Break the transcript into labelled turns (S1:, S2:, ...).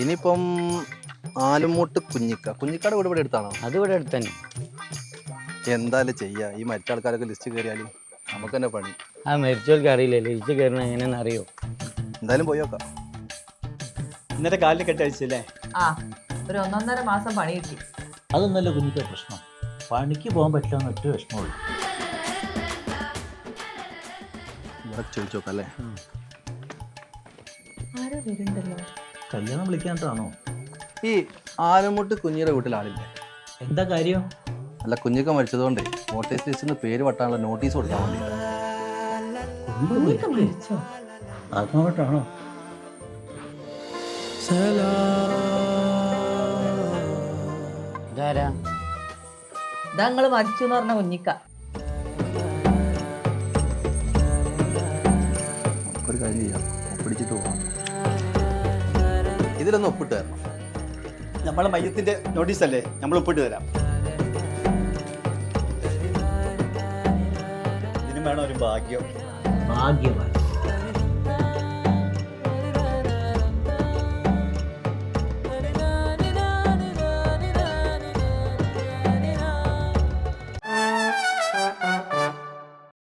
S1: ഇനിയിപ്പം ആലുമൂട്ട് കുഞ്ഞിക്ക. കുഞ്ഞിക്കാട് വീട് ഇവിടെ എടുത്താണോ
S2: അത് ഇവിടെ എടുത്തന്നെ
S1: എന്തായാലും ചെയ്യാ. ഈ മറ്റേ ആൾക്കാരൊക്കെ ലിസ്റ്റ് കയറിയാൽ നമുക്ക് തന്നെ പണി.
S2: ആ മരിച്ചവർക്ക് അറിയില്ലല്ലോ. ലിസ്റ്റ് കയറണ എങ്ങനെയാണെന്ന് അറിയോ?
S1: എന്തായാലും പോയി നോക്കാം.
S3: ഇന്നത്തെ കാലിന് കെട്ടഴിച്ചല്ലേ
S4: ആ ഒരു ഒന്നൊന്നര മാസം പണി കിട്ടി.
S5: അതൊന്നല്ല കുഞ്ഞിക്ക പ്രശ്നം. പണിക്ക് പോകാൻ പറ്റില്ല എന്ന് ഒറ്റ വിഷമമുള്ളൂ.
S1: ഇവിടെ ചോദിച്ചു
S4: ആരോ വരുന്നുണ്ടല്ലോ.
S5: കല്യാണം വിളിക്കാനായിട്ടാണോ
S1: ഈ ആലുമൂട്ട് കുഞ്ഞിയുടെ വീട്ടിൽ ആളില്ലേ
S5: എന്താ കാര്യം?
S1: അല്ല കുഞ്ഞൊക്കെ മരിച്ചതുകൊണ്ട് വോട്ടേഴ്സ് ലിസ്റ്റിൽ നിന്ന് പേര് വട്ടാനുള്ള നോട്ടീസ് കൊടുക്കാൻ വേണ്ടി.
S5: ആത്മാവട്ടാണോ
S2: ഇതാരാ?
S4: മരിച്ചു എന്ന് പറഞ്ഞ കുഞ്ഞിക്ക.
S1: നമുക്കൊരു കാര്യം ചെയ്യാം. പിടിച്ചിട്ട് പോകാം ഇതിലൊന്ന് ഒപ്പിട്ട് തരണം.
S3: നമ്മളെ മയ്യത്തിന്റെ നോട്ടീസ് അല്ലേ? നമ്മൾ ഒപ്പിട്ട് തരാം. ഇതിനും വേണം ഒരു ഭാഗ്യം.
S5: ഭാഗ്യവാൻ.